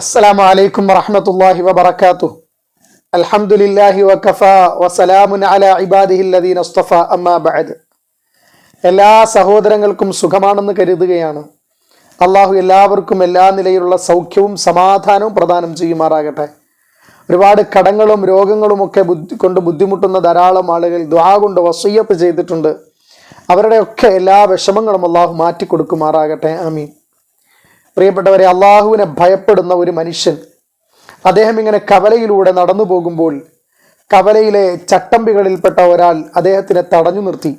അസ്സലാമു അലൈക്കും വറഹമത്തല്ലാഹി വബർക്കാത്തു അൽഹംദുലില്ലാഹി വഖഫ വസലാമുൻ അല ഇബാദിഹി അല്ലദീന അമ്മാ ബഅദ്. എല്ലാ സഹോദരങ്ങൾക്കും സുഖമാണെന്ന് കരുതുകയാണ്. അള്ളാഹു എല്ലാവർക്കും എല്ലാ നിലയിലുള്ള സൗഖ്യവും സമാധാനവും പ്രദാനം ചെയ്യുമാറാകട്ടെ. ഒരുപാട് കടങ്ങളും രോഗങ്ങളും ഒക്കെ ബുദ്ധി കൊണ്ട് ബുദ്ധിമുട്ടുന്ന ധാരാളം ആളുകൾ ദ്വാ കൊണ്ട് വസയ്യത്ത് ചെയ്തിട്ടുണ്ട്. അവരുടെയൊക്കെ എല്ലാ വിഷമങ്ങളും അള്ളാഹു മാറ്റിക്കൊടുക്കുമാറാകട്ടെ. ആമീൻ. പ്രിയപ്പെട്ടവരെ അള്ളാഹുവിനെ ഭയപ്പെടുന്ന ഒരു മനുഷ്യൻ അദ്ദേഹം ഇങ്ങനെ കവലയിലൂടെ നടന്നു പോകുമ്പോൾ കവലയിലെ ചട്ടമ്പികളിൽപ്പെട്ട ഒരാൾ അദ്ദേഹത്തിനെ തടഞ്ഞു നിർത്തി.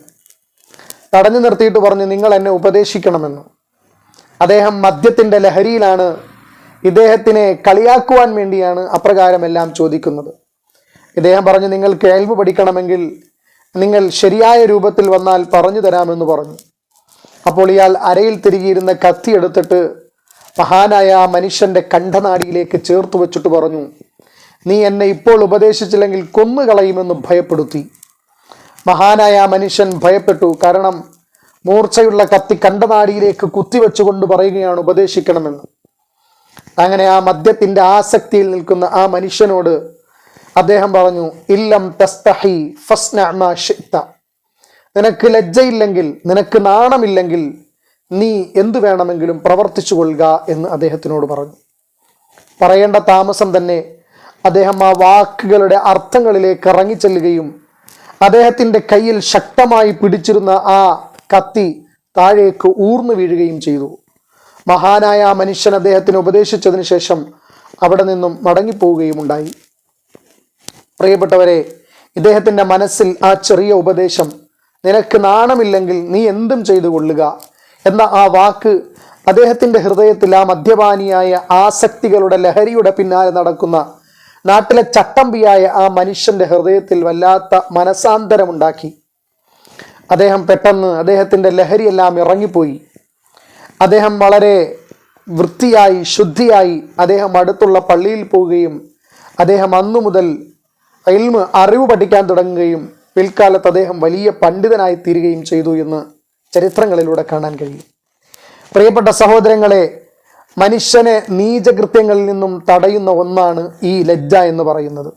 തടഞ്ഞു നിർത്തിയിട്ട് പറഞ്ഞു നിങ്ങൾ എന്നെ ഉപദേശിക്കണമെന്ന്. അദ്ദേഹം മദ്യത്തിന്റെ ലഹരിയിലാണ് ഇദ്ദേഹത്തിനെ കളിയാക്കുവാൻ വേണ്ടിയാണ് അപ്രകാരമെല്ലാം ചോദിക്കുന്നത്. ഇദ്ദേഹം പറഞ്ഞു നിങ്ങൾ കേൾവ് പഠിക്കണമെങ്കിൽ നിങ്ങൾ ശരിയായ രൂപത്തിൽ വന്നാൽ പറഞ്ഞു തരാമെന്ന് പറഞ്ഞു. അപ്പോൾ ഇയാൾ അരയിൽ തിരികിയിരുന്ന കത്തി എടുത്തിട്ട് മഹാനായ ആ മനുഷ്യന്റെ കണ്ഠനാടിയിലേക്ക് ചേർത്ത് വെച്ചിട്ട് പറഞ്ഞു നീ എന്നെ ഇപ്പോൾ ഉപദേശിച്ചില്ലെങ്കിൽ കൊന്നുകളയുമെന്ന് ഭയപ്പെടുത്തി മഹാനായ ആ മനുഷ്യൻ ഭയപ്പെട്ടു കാരണം മൂർച്ചയുള്ള കത്തി കണ്ഠനാടിയിലേക്ക് കുത്തിവെച്ചുകൊണ്ട് പറയുകയാണ് ഉപദേശിക്കണമെന്ന് അങ്ങനെ ആ മദ്യത്തിന്റെ ആസക്തിയിൽ നിൽക്കുന്ന ആ മനുഷ്യനോട് അദ്ദേഹം പറഞ്ഞു ഇല്ലം തസ്തഹി ഫസ്ന. നിനക്ക് ലജ്ജയില്ലെങ്കിൽ നിനക്ക് നാണമില്ലെങ്കിൽ നീ എന്തു വേണമെങ്കിലും പ്രവർത്തിച്ചു കൊള്ളുക എന്ന് അദ്ദേഹത്തിനോട് പറഞ്ഞു. പറയേണ്ട താമസം തന്നെ അദ്ദേഹം ആ വാക്കുകളുടെ അർത്ഥങ്ങളിലേക്ക് ഇറങ്ങിച്ചെല്ലുകയും അദ്ദേഹത്തിന്റെ കയ്യിൽ ശക്തമായി പിടിച്ചിരുന്ന ആ കത്തി താഴേക്ക് ഊർന്നു വീഴുകയും ചെയ്തു. മഹാനായ ആ മനുഷ്യൻ അദ്ദേഹത്തിന് ഉപദേശിച്ചതിന് ശേഷം അവിടെ നിന്നും മടങ്ങിപ്പോവുകയും ഉണ്ടായി. പ്രിയപ്പെട്ടവരെ ഇദ്ദേഹത്തിന്റെ മനസ്സിൽ ആ ചെറിയ ഉപദേശം നിനക്ക് നാണമില്ലെങ്കിൽ നീ എന്തും ചെയ്തു കൊള്ളുക എന്ന ആ വാക്ക് അദ്ദേഹത്തിന്റെ ഹൃദയത്തിൽ ആ മദ്യപാനിയായ ആസക്തികളുടെ ലഹരിയുടെ പിന്നാലെ നടക്കുന്ന നാട്ടിലെ ചട്ടമ്പിയായ ആ മനുഷ്യന്റെ ഹൃദയത്തിൽ വല്ലാത്ത മനസാന്തരമുണ്ടാക്കി. അദ്ദേഹം പെട്ടെന്ന് അദ്ദേഹത്തിന്റെ ലഹരിയെല്ലാം ഇറങ്ങിപ്പോയി. അദ്ദേഹം വളരെ വൃത്തിയായി ശുദ്ധിയായി അദ്ദേഹം അടുത്തുള്ള പള്ളിയിൽ പോവുകയും അദ്ദേഹം അന്നു മുതൽ ഇൽമ് അറിവ് പഠിക്കാൻ തുടങ്ങുകയും പിൽക്കാലത്ത് അദ്ദേഹം വലിയ പണ്ഡിതനായി തീരുകയും ചെയ്തു എന്ന് ചരിത്രങ്ങളിലൂടെ കാണാൻ കഴിയും. പ്രിയപ്പെട്ട സഹോദരങ്ങളെ മനുഷ്യനെ നീചകൃത്യങ്ങളിൽ നിന്നും തടയുന്ന ഒന്നാണ് ഈ ലജ്ജ എന്ന് പറയുന്നത്.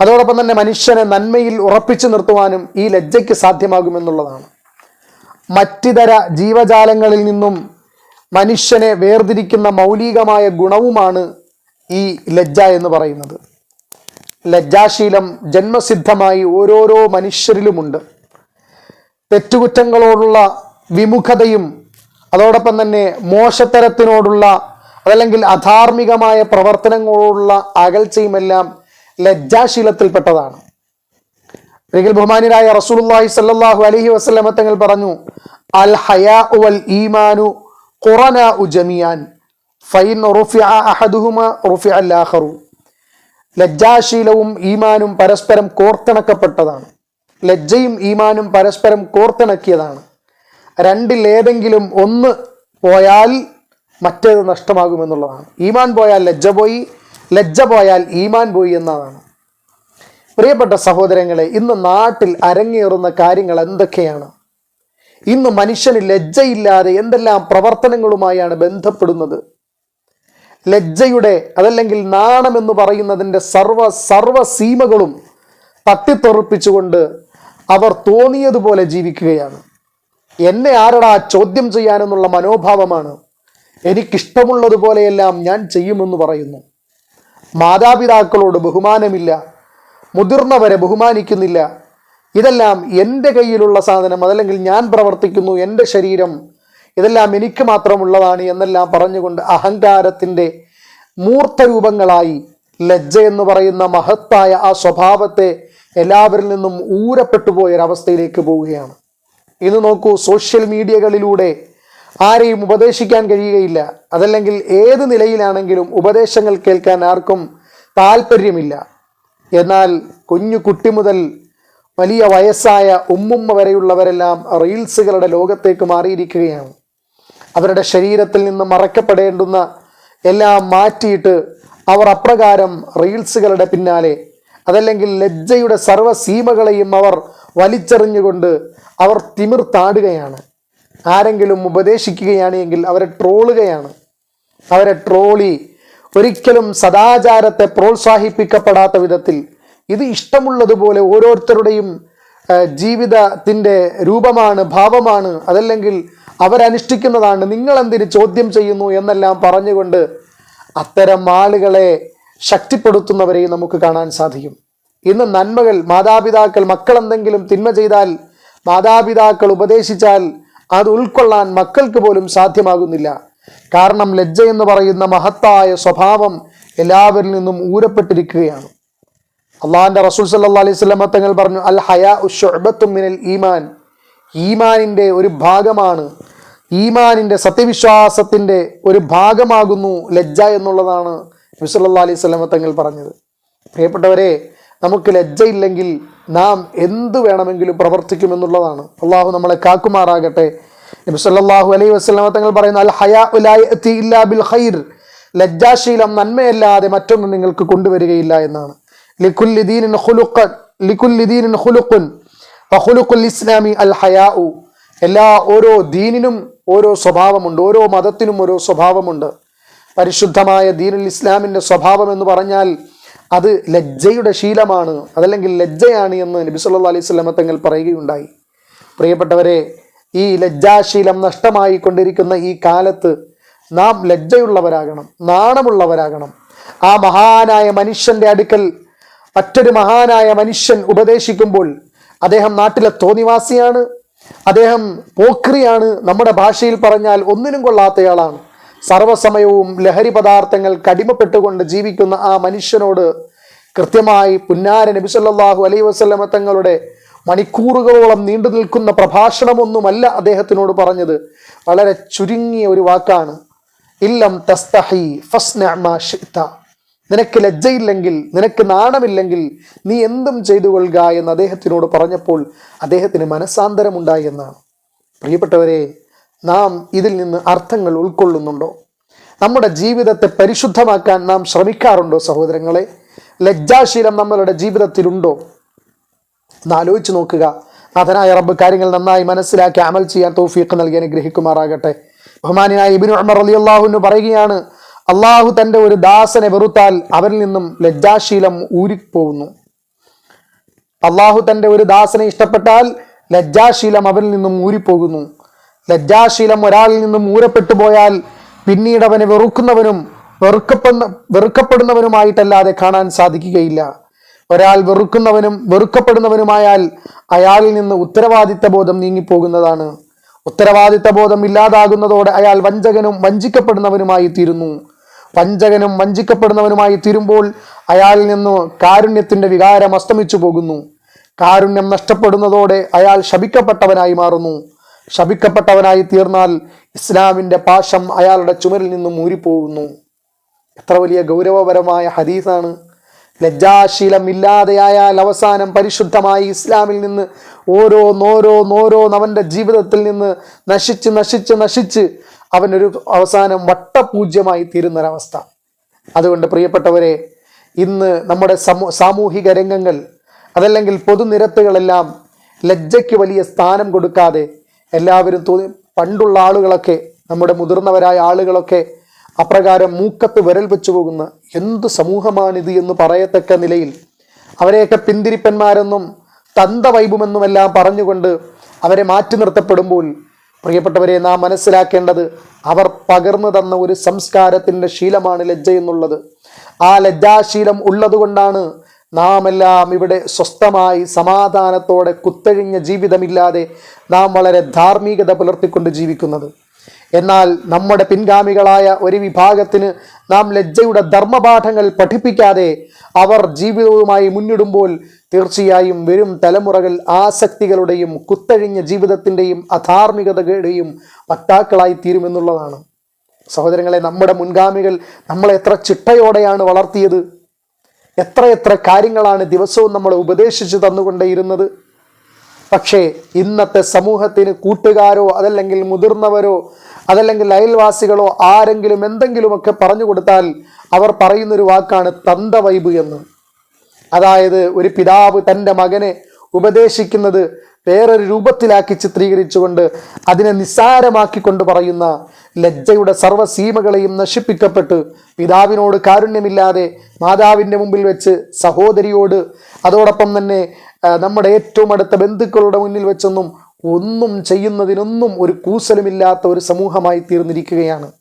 അതോടൊപ്പം തന്നെ മനുഷ്യനെ നന്മയിൽ ഉറപ്പിച്ചു നിർത്തുവാനും ഈ ലജ്ജയ്ക്ക് സാധ്യമാകുമെന്നുള്ളതാണ്. മറ്റിതര ജീവജാലങ്ങളിൽ നിന്നും മനുഷ്യനെ വേർതിരിക്കുന്ന മൗലികമായ ഗുണവുമാണ് ഈ ലജ്ജ എന്ന് പറയുന്നത്. ലജ്ജാശീലം ജന്മസിദ്ധമായി ഓരോരോ മനുഷ്യരിലുമുണ്ട്. തെറ്റുകുറ്റങ്ങളോടുള്ള വിമുഖതയും അതോടൊപ്പം തന്നെ മോശത്തരത്തിനോടുള്ള അതല്ലെങ്കിൽ അധാർമികമായ പ്രവർത്തനങ്ങളോടുള്ള അകൽച്ചയുമെല്ലാം ലജ്ജാശീലത്തിൽപ്പെട്ടതാണ്. ഒരിക്കൽ ബഹുമാനിയായ റസൂലുള്ളാഹി സല്ലല്ലാഹു അലൈഹി വസല്ലമ തങ്ങൾ പറഞ്ഞു അൽ ഹയാ വൽ ഈമാനു ഖുറന ജമിയാൻ ഫൈൻ റുഫിഅ അഹദുഹുമ റുഫിഅ അൽ ആഖറു. ലജ്ജാശീലവും ഈമാനും പരസ്പരം കോർത്തിണക്കപ്പെട്ടതാണ്. ലജ്ജയും ഈമാനും പരസ്പരം കോർത്തിണക്കിയതാണ്. രണ്ടിലേതെങ്കിലും ഒന്ന് പോയാൽ മറ്റേത് നഷ്ടമാകുമെന്നുള്ളതാണ് ഈമാൻ പോയാൽ ലജ്ജ പോയി ലജ്ജ പോയാൽ ഈമാൻ പോയി എന്നതാണ്. പ്രിയപ്പെട്ട സഹോദരങ്ങളെ ഇന്ന് നാട്ടിൽ അരങ്ങേറുന്ന കാര്യങ്ങൾ എന്തൊക്കെയാണ്? ഇന്ന് മനുഷ്യന് ലജ്ജയില്ലാതെ എന്തെല്ലാം പ്രവർത്തനങ്ങളുമായാണ് ബന്ധപ്പെടുന്നത്? ലജ്ജയുടെ അതല്ലെങ്കിൽ നാണമെന്ന് പറയുന്നതിന്റെ സർവ സർവ സീമകളും തട്ടിത്തെറുപ്പിച്ചുകൊണ്ട് അവർ തോന്നിയതുപോലെ ജീവിക്കുകയാണ്. എന്നെ ആരടാ ചോദ്യം ചെയ്യാനെന്നുള്ള മനോഭാവമാണ്. എനിക്കിഷ്ടമുള്ളതുപോലെയെല്ലാം ഞാൻ ചെയ്യുമെന്ന് പറയുന്നു. മാതാപിതാക്കളോട് ബഹുമാനമില്ല. മുതിർന്നവരെ ബഹുമാനിക്കുന്നില്ല. ഇതെല്ലാം എന്റെ കയ്യിലുള്ള സാധനം അതല്ലെങ്കിൽ ഞാൻ പ്രവർത്തിക്കുന്നു എന്റെ ശരീരം. ഇതെല്ലാം എനിക്ക് മാത്രമുള്ളതാണ് എന്നെല്ലാം പറഞ്ഞുകൊണ്ട് അഹങ്കാരത്തിന്റെ മൂർത്തരൂപങ്ങളായി ലജ്ജ എന്ന് പറയുന്ന മഹത്തായ ആ സ്വഭാവത്തെ എല്ലാവരിൽ നിന്നും ഊരപ്പെട്ടു പോയൊരവസ്ഥയിലേക്ക് പോവുകയാണ്. ഇന്ന് നോക്കൂ സോഷ്യൽ മീഡിയകളിലൂടെ ആരെയും ഉപദേശിക്കാൻ കഴിയുകയില്ല. അതല്ലെങ്കിൽ ഏത് നിലയിലാണെങ്കിലും ഉപദേശങ്ങൾ കേൾക്കാൻ ആർക്കും താല്പര്യമില്ല എന്നാൽ കുഞ്ഞു കുട്ടി മുതൽ വലിയ വയസ്സായ ഉമ്മുമ്മ വരെയുള്ളവരെല്ലാം റീൽസുകളുടെ ലോകത്തേക്ക് മാറിയിരിക്കുകയാണ്. അവരുടെ ശരീരത്തിൽ നിന്ന് മറക്കപ്പെടേണ്ടുന്ന എല്ലാം മാറ്റിയിട്ട് അവർ അപ്രകാരം റീൽസുകളുടെ പിന്നാലെ അതല്ലെങ്കിൽ ലജ്ജയുടെ സർവ സീമകളെയും അവർ വലിച്ചെറിഞ്ഞുകൊണ്ട് അവർ തിമിർത്താടുകയാണ് ആരെങ്കിലും ഉപദേശിക്കുകയാണ് എങ്കിൽ അവരെ ട്രോളുകയാണ്. അവരെ ട്രോളി ഒരിക്കലും സദാചാരത്തെ പ്രോത്സാഹിപ്പിക്കപ്പെടാത്ത വിധത്തിൽ. ഇത് ഇഷ്ടമുള്ളതുപോലെ ഓരോരുത്തരുടെയും ജീവിതത്തിന്റെ രൂപമാണ് ഭാവമാണ് അതല്ലെങ്കിൽ അവരനുഷ്ഠിക്കുന്നതാണ്. നിങ്ങളെന്തിന് ചോദ്യം ചെയ്യുന്നു എന്നെല്ലാം പറഞ്ഞുകൊണ്ട് അത്തരം ആളുകളെ ശക്തിപ്പെടുത്തുന്നവരെയും നമുക്ക് കാണാൻ സാധിക്കും. ഇന്ന് നന്മകൾ മാതാപിതാക്കൾ മക്കൾ എന്തെങ്കിലും തിന്മ ചെയ്താൽ മാതാപിതാക്കൾ ഉപദേശിച്ചാൽ അത് ഉൾക്കൊള്ളാൻ മക്കൾക്ക് പോലും സാധ്യമാകുന്നില്ല. കാരണം ലജ്ജ എന്ന് പറയുന്ന മഹത്തായ സ്വഭാവം എല്ലാവരിൽ നിന്നും ഊരപ്പെട്ടിരിക്കുകയാണ്. അള്ളാഹിന്റെ റസൂൽ സല്ലാ അലൈഹി സ്വലമ തങ്ങൾ പറഞ്ഞു അൽ ഹയാ ഉഷുഅബത്തും മിനൽ ഈമാൻ. ഈമാനിന്റെ ഒരു ഭാഗമാണ് ഈമാനിന്റെ സത്യവിശ്വാസത്തിന്റെ ഒരു ഭാഗമാകുന്നു ലജ്ജ എന്നുള്ളതാണ് നബി സല്ലല്ലാഹു അലൈഹി സ്വലമ തങ്ങൾ പറഞ്ഞത്. പ്രിയപ്പെട്ടവരെ നമുക്ക് ലജ്ജയില്ലെങ്കിൽ നാം എന്ത് വേണമെങ്കിലും പ്രവർത്തിക്കുമെന്നുള്ളതാണ് അള്ളാഹു നമ്മളെ കാക്കുമാറാകട്ടെ. നബി അലൈഹി വസല്ലമ തങ്ങൾ പറയുന്ന അൽ ഹയാ ഇല്ലാ ബിൽ ഖൈർ. ലജ്ജാശീലം നന്മയല്ലാതെ മറ്റൊന്നും നിങ്ങൾക്ക് കൊണ്ടുവരികയില്ല എന്നാണ്. ലിക്കുല്ലി ദീനിൻ ഖുലുഖൻ ലിക്കുല്ലി ദീനിൻ ഖുലുഖുൻ വഖുലുഖുൽ ഇസ്ലാമി അൽ ഹയാഉ എല്ലാ ഓരോ ദീനിനും ഓരോ സ്വഭാവമുണ്ട് ഓരോ മതത്തിനും ഓരോ സ്വഭാവമുണ്ട്. പരിശുദ്ധമായ ദീനുൽ ഇസ്ലാമിന്റെ സ്വഭാവം എന്ന് പറഞ്ഞാൽ അത് ലജ്ജയുടെ ശീലമാണ് അതല്ലെങ്കിൽ ലജ്ജയാണ് എന്ന് നബി സല്ലാ അലൈഹി വസല്ലമ തങ്ങൾ പറയുകയുണ്ടായി. പ്രിയപ്പെട്ടവരെ ഈ ലജ്ജാശീലം നഷ്ടമായി കൊണ്ടിരിക്കുന്ന ഈ കാലത്ത് നാം ലജ്ജയുള്ളവരാകണം നാണമുള്ളവരാകണം. ആ മഹാനായ മനുഷ്യന്റെ അടുക്കൽ മറ്റൊരു മഹാനായ മനുഷ്യൻ ഉപദേശിക്കുമ്പോൾ അദ്ദേഹം നാട്ടിലെ തോന്നിവാസിയാണ്. അദ്ദേഹം പോക്രിയാണ് നമ്മുടെ ഭാഷയിൽ പറഞ്ഞാൽ ഒന്നിനും കൊള്ളാത്തയാളാണ്. സർവസമയവും ലഹരി പദാർത്ഥങ്ങൾ കടിമപ്പെട്ടുകൊണ്ട് ജീവിക്കുന്ന ആ മനുഷ്യനോട് കൃത്യമായി പുന്നാര നബി സല്ലല്ലാഹു അലൈഹി വസല്ലമ തങ്ങളുടെ മണിക്കൂറുകളോളം നീണ്ടു നിൽക്കുന്ന പ്രഭാഷണമൊന്നുമല്ല അദ്ദേഹത്തിനോട് പറഞ്ഞത്. വളരെ ചുരുങ്ങിയ ഒരു വാക്കാണ്. ഇല്ലം തസ്തഹി ഫസ്ന ശിഅ്ത. നിനക്ക് ലജ്ജയില്ലെങ്കിൽ നിനക്ക് നാണമില്ലെങ്കിൽ നീ എന്തും ചെയ്തു കൊള്ളുക എന്ന് അദ്ദേഹത്തിനോട് പറഞ്ഞപ്പോൾ അദ്ദേഹത്തിന് മനസ്സാന്തരമുണ്ടായി എന്നാണ്. പ്രിയപ്പെട്ടവരെ നാം ഇതിൽ നിന്ന് അർത്ഥങ്ങൾ ഉൾക്കൊള്ളുന്നുണ്ടോ? നമ്മുടെ ജീവിതത്തെ പരിശുദ്ധമാക്കാൻ നാം ശ്രമിക്കാറുണ്ടോ സഹോദരങ്ങളെ? ലജ്ജാശീലം നമ്മളുടെ ജീവിതത്തിലുണ്ടോ? എന്നാലോചിച്ച് നോക്കുക. നാഥനായ റബ്ബ് കാര്യങ്ങൾ നന്നായി മനസ്സിലാക്കി അമൽ ചെയ്യാൻ തൗഫീഖ് നൽകി അനുഗ്രഹിക്കുമാറാകട്ടെ. ബഹുമാനായ ഇബിൻ അമർ അലി അള്ളാഹുവിന് പറയുകയാണ് അള്ളാഹു തന്റെ ഒരു ദാസനെ വെറുത്താൽ അവരിൽ നിന്നും ലജ്ജാശീലം ഊരിപ്പോകുന്നു. അള്ളാഹു തന്റെ ഒരു ദാസനെ ഇഷ്ടപ്പെട്ടാൽ ലജ്ജാശീലം അവരിൽ നിന്നും ഊരിപ്പോകുന്നു. ലജ്ജാശീലം ഒരാളിൽ നിന്നും ഊരപ്പെട്ടു പോയാൽ പിന്നീട് അവനെ വെറുക്കുന്നവനും വെറുക്കപ്പെടുന്ന വെറുക്കപ്പെടുന്നവനുമായിട്ടല്ലാതെ കാണാൻ സാധിക്കുകയില്ല. ഒരാൾ വെറുക്കുന്നവനും വെറുക്കപ്പെടുന്നവനുമായാൽ അയാളിൽ നിന്ന് ഉത്തരവാദിത്ത ബോധം നീങ്ങിപ്പോകുന്നതാണ്. ഉത്തരവാദിത്ത ബോധം ഇല്ലാതാകുന്നതോടെ അയാൾ വഞ്ചകനും വഞ്ചിക്കപ്പെടുന്നവനുമായി തീരുന്നു വഞ്ചകനും വഞ്ചിക്കപ്പെടുന്നവനുമായി തീരുമ്പോൾ അയാളിൽ നിന്ന് കാരുണ്യത്തിന്റെ വികാരം അസ്തമിച്ചു പോകുന്നു. കാരുണ്യം നഷ്ടപ്പെടുന്നതോടെ അയാൾ ശപിക്കപ്പെട്ടവനായി മാറുന്നു. ശപിക്കപ്പെട്ടവനായി തീർന്നാൽ ഇസ്ലാമിന്റെ പാശം അയാളുടെ ചുമരിൽ നിന്നും ഊരിപ്പോകുന്നു. എത്ര വലിയ ഗൗരവപരമായ ഹദീസാണ്. ലജ്ജാശീലമില്ലാതെയായാൽ അവസാനം പരിശുദ്ധമായി ഇസ്ലാമിൽ നിന്ന് ഓരോ നോരോ നോരോ അവന്റെ ജീവിതത്തിൽ നിന്ന് നശിച്ച് നശിച്ച് നശിച്ച് അവനൊരു അവസാനം വട്ടപൂജ്യമായി തീരുന്നൊരവസ്ഥ. അതുകൊണ്ട് പ്രിയപ്പെട്ടവരെ ഇന്ന് നമ്മുടെ സമൂ സാമൂഹിക രംഗങ്ങൾ അതല്ലെങ്കിൽ പൊതുനിരത്തുകളെല്ലാം ലജ്ജയ്ക്ക് വലിയ സ്ഥാനം കൊടുക്കാതെ എല്ലാവരും തോന്നി പണ്ടുള്ള ആളുകളൊക്കെ നമ്മുടെ മുതിർന്നവരായ ആളുകളൊക്കെ അപ്രകാരം മൂക്കത്ത് വിരൽ വെച്ചു പോകുന്ന എന്ത് സമൂഹമാണിത് എന്ന് പറയത്തക്ക നിലയിൽ അവരെയൊക്കെ പിന്തിരിപ്പന്മാരെന്നും തന്ത തന്തവൈബുമെന്നുമെല്ലാം പറഞ്ഞുകൊണ്ട് അവരെ മാറ്റി നിർത്തപ്പെടുമ്പോൾ പ്രിയപ്പെട്ടവരെ നാം മനസ്സിലാക്കേണ്ടത് അവർ പകർന്നു തന്ന ഒരു സംസ്കാരത്തിന്റെ ശീലമാണ് ലജ്ജ എന്നുള്ളത്. ആ ലജ്ജാശീലം ഉള്ളതുകൊണ്ടാണ് നാം എല്ലാം ഇവിടെ സ്വസ്ഥമായി സമാധാനത്തോടെ കുത്തഴിഞ്ഞ ജീവിതമില്ലാതെ നാം വളരെ ധാർമ്മികത പുലർത്തിക്കൊണ്ട് ജീവിക്കുന്നത്. എന്നാൽ നമ്മുടെ പിൻഗാമികളായ ഒരു വിഭാഗത്തിന് നാം ലജ്ജയുടെ ധർമ്മപാഠങ്ങൾ പഠിപ്പിക്കാതെ അവർ ജീവിതവുമായി മുന്നിടുമ്പോൾ തീർച്ചയായും വരും തലമുറകൾ ആസക്തികളുടെയും കുത്തഴിഞ്ഞ ജീവിതത്തിന്റെയും അധാർമികതയുടെയും വക്താക്കളായി തീരുമെന്നുള്ളതാണ്. സഹോദരങ്ങളെ നമ്മുടെ മുൻഗാമികൾ നമ്മളെ എത്ര ചിട്ടയോടെയാണ് വളർത്തിയത്? എത്രയെത്ര കാര്യങ്ങളാണ് ദിവസവും നമ്മളെ ഉപദേശിച്ചു തന്നുകൊണ്ടേയിരുന്നത്? പക്ഷേ ഇന്നത്തെ സമൂഹത്തിന് കൂട്ടുകാരോ അതല്ലെങ്കിൽ മുതിർന്നവരോ അതല്ലെങ്കിൽ അയൽവാസികളോ ആരെങ്കിലും എന്തെങ്കിലുമൊക്കെ പറഞ്ഞു കൊടുത്താൽ അവർ പറയുന്നൊരു വാക്കാണ് തന്തവൈബ് എന്ന്. അതായത് ഒരു പിതാവ് തന്റെ മകനെ ഉപദേശിക്കുന്നത് വേറൊരു രൂപത്തിലാക്കി ചിത്രീകരിച്ചുകൊണ്ട് അതിനെ നിസ്സാരമാക്കിക്കൊണ്ട് പറയുന്ന ലജ്ജയുടെ സർവസീമകളെയും നശിപ്പിക്കപ്പെട്ട് പിതാവിനോട് കാരുണ്യമില്ലാതെ മാതാവിന്റെ മുമ്പിൽ വെച്ച് സഹോദരിയോട് അതോടൊപ്പം തന്നെ നമ്മുടെ ഏറ്റവും അടുത്ത ബന്ധുക്കളുടെ മുന്നിൽ വെച്ചൊന്നും ഒന്നും ചെയ്യുന്നതിനൊന്നും ഒരു കൂസലുമില്ലാത്ത ഒരു സമൂഹമായി തീർന്നിരിക്കുകയാണ്.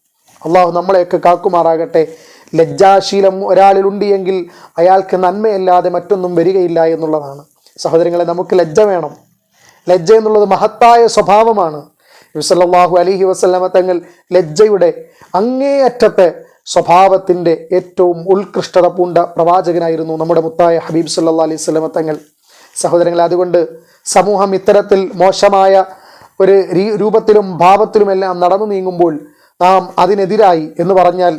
അള്ളാഹു നമ്മളെയൊക്കെ കാക്കുമാറാകട്ടെ. ലജ്ജാശീലം ഒരാളിലുണ്ട് എങ്കിൽ അയാൾക്ക് നന്മയല്ലാതെ മറ്റൊന്നും വരികയില്ല എന്നുള്ളതാണ്. സഹോദരങ്ങളെ നമുക്ക് ലജ്ജ വേണം. ലജ്ജ എന്നുള്ളത് മഹത്തായ സ്വഭാവമാണ്. നബിസല്ലാഹു അലഹി വസ്ലമ തങ്ങൾ ലജ്ജയുടെ അങ്ങേയറ്റത്തെ സ്വഭാവത്തിന്റെ ഏറ്റവും ഉത്കൃഷ്ടത പൂണ്ട പ്രവാചകനായിരുന്നു നമ്മുടെ മുത്തായ ഹബീബ് സല്ലാ അലൈഹി സ്വലമ തങ്ങൾ. സഹോദരങ്ങളെ അതുകൊണ്ട് സമൂഹം ഇത്തരത്തിൽ മോശമായ ഒരു രൂപത്തിലും ഭാവത്തിലുമെല്ലാം നടന്നു നീങ്ങുമ്പോൾ നാം അതിനെതിരായി എന്ന് പറഞ്ഞാൽ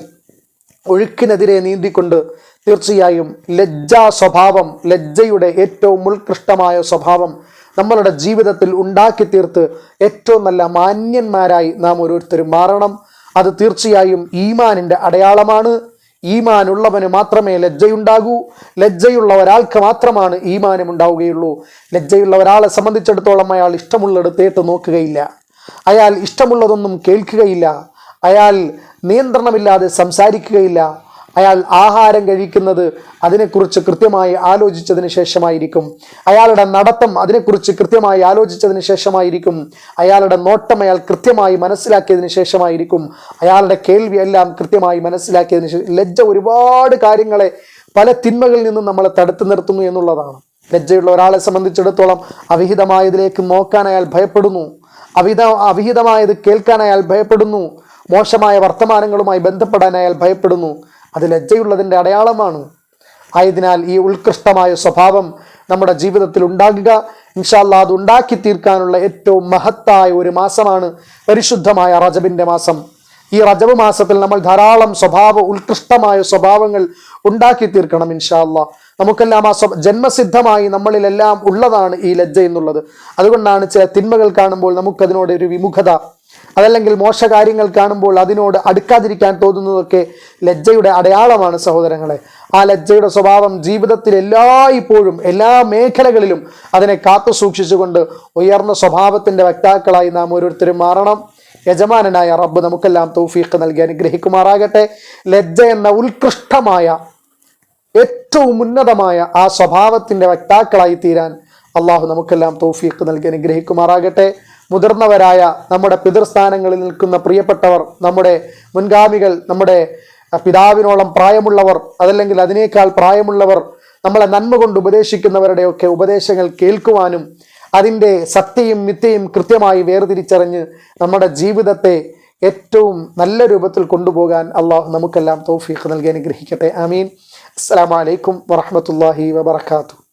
ഒഴുക്കിനെതിരെ നീന്തിക്കൊണ്ട് തീർച്ചയായും ലജ്ജാ സ്വഭാവം ലജ്ജയുടെ ഏറ്റവും ഉത്കൃഷ്ടമായ സ്വഭാവം നമ്മളുടെ ജീവിതത്തിൽ ഉണ്ടാക്കി തീർത്ത് ഏറ്റവും നല്ല മാന്യന്മാരായി നാം ഓരോരുത്തരും മാറണം. അത് തീർച്ചയായും ഈമാനിന്റെ അടയാളമാണ്. ഈമാൻ ഉള്ളവന് മാത്രമേ ലജ്ജയുണ്ടാകൂ. ലജ്ജയുള്ള ഒരാൾക്ക് മാത്രമാണ് ഈമാനം ഉണ്ടാവുകയുള്ളൂ. ലജ്ജയുള്ള ഒരാളെ സംബന്ധിച്ചിടത്തോളം അയാൾ ഇഷ്ടമുള്ളിടത്തേട്ട് നോക്കുകയില്ല. അയാൾ ഇഷ്ടമുള്ളതൊന്നും കേൾക്കുകയില്ല. അയാൾ നിയന്ത്രണമില്ലാതെ സംസാരിക്കുകയില്ല. അയാൾ ആഹാരം കഴിക്കുന്നത് അതിനെക്കുറിച്ച് കൃത്യമായി ആലോചിച്ചതിന് ശേഷമായിരിക്കും. അയാളുടെ നടത്തം അതിനെക്കുറിച്ച് കൃത്യമായി ആലോചിച്ചതിന് ശേഷമായിരിക്കും. അയാളുടെ നോട്ടം അയാൾ കൃത്യമായി മനസ്സിലാക്കിയതിന് ശേഷമായിരിക്കും. അയാളുടെ കേൾവി എല്ലാം കൃത്യമായി മനസ്സിലാക്കിയതിന് ശേഷം ലജ്ജ ഒരുപാട് കാര്യങ്ങളെ പല തിന്മകളിൽ നിന്നും നമ്മളെ തടുത്തു നിർത്തുന്നു എന്നുള്ളതാണ്. ലജ്ജയുള്ള ഒരാളെ സംബന്ധിച്ചിടത്തോളം അവിഹിതമായതിലേക്ക് നോക്കാൻ അയാൾ ഭയപ്പെടുന്നു. അവിഹിത അവിഹിതമായത് കേൾക്കാൻ അയാൾ ഭയപ്പെടുന്നു. മോശമായ വർത്തമാനങ്ങളുമായി ബന്ധപ്പെടാൻ അയാൾ ഭയപ്പെടുന്നു. അത് ലജ്ജയുള്ളതിന്റെ അടയാളമാണ്. ആയതിനാൽ ഈ ഉത്കൃഷ്ടമായ സ്വഭാവം നമ്മുടെ ജീവിതത്തിൽ ഉണ്ടാകുക ഇൻഷാല്ല അത് ഉണ്ടാക്കി തീർക്കാനുള്ള ഏറ്റവും മഹത്തായ ഒരു മാസമാണ് പരിശുദ്ധമായ റജബിന്റെ മാസം. ഈ റജബ് മാസത്തിൽ നമ്മൾ ധാരാളം സ്വഭാവ ഉത്കൃഷ്ടമായ സ്വഭാവങ്ങൾ ഉണ്ടാക്കി തീർക്കണം ഇൻഷാല്ല നമുക്കെല്ലാം ആ ജന്മസിദ്ധമായി നമ്മളിലെല്ലാം ഉള്ളതാണ് ഈ ലജ്ജ എന്നുള്ളത്. അതുകൊണ്ടാണ് ചില തിന്മകൾ കാണുമ്പോൾ നമുക്കതിനോട് ഒരു വിമുഖത അതല്ലെങ്കിൽ മോശ കാര്യങ്ങൾ കാണുമ്പോൾ അതിനോട് അടുക്കാതിരിക്കാൻ തോന്നുന്നതൊക്കെ ലജ്ജയുടെ അടയാളമാണ് സഹോദരങ്ങളെ. ആ ലജ്ജയുടെ സ്വഭാവം ജീവിതത്തിൽ എല്ലായ്പ്പോഴും എല്ലാ മേഖലകളിലും അതിനെ കാത്തു സൂക്ഷിച്ചുകൊണ്ട് ഉയർന്ന സ്വഭാവത്തിന്റെ വക്താക്കളായി നാം ഓരോരുത്തരും മാറണം. യജമാനനായ റബ്ബ് നമുക്കെല്ലാം തൗഫീഖ് നൽകി അനുഗ്രഹിക്കുമാറാകട്ടെ. ലജ്ജ എന്ന ഉത്കൃഷ്ടമായ ഏറ്റവും ഉന്നതമായ ആ സ്വഭാവത്തിന്റെ വക്താക്കളായി തീരാൻ അള്ളാഹു നമുക്കെല്ലാം തൗഫീഖ് നൽകി അനുഗ്രഹിക്കുമാറാകട്ടെ. മുതിർന്നവരായ നമ്മുടെ പിതൃസ്ഥാനങ്ങളിൽ നിൽക്കുന്ന പ്രിയപ്പെട്ടവർ നമ്മുടെ മുൻഗാമികൾ നമ്മുടെ പിതാവിനോളം പ്രായമുള്ളവർ അതല്ലെങ്കിൽ അതിനേക്കാൾ പ്രായമുള്ളവർ നമ്മളെ നന്മ കൊണ്ട് ഉപദേശിക്കുന്നവരുടെയൊക്കെ ഉപദേശങ്ങൾ കേൾക്കുവാനും അതിന്റെ സത്യയും മിഥ്യയും കൃത്യമായി വേർതിരിച്ചറിഞ്ഞ് നമ്മുടെ ജീവിതത്തെ ഏറ്റവും നല്ല രൂപത്തിൽ കൊണ്ടുപോകാൻ അള്ളാഹു നമുക്കെല്ലാം തൗഫീഖ് നൽകി അനുഗ്രഹിക്കട്ടെ. ആമീൻ. അസ്സാം വലൈക്കും വറഹ്മത്തുള്ളാഹി വബറകാതുഹു.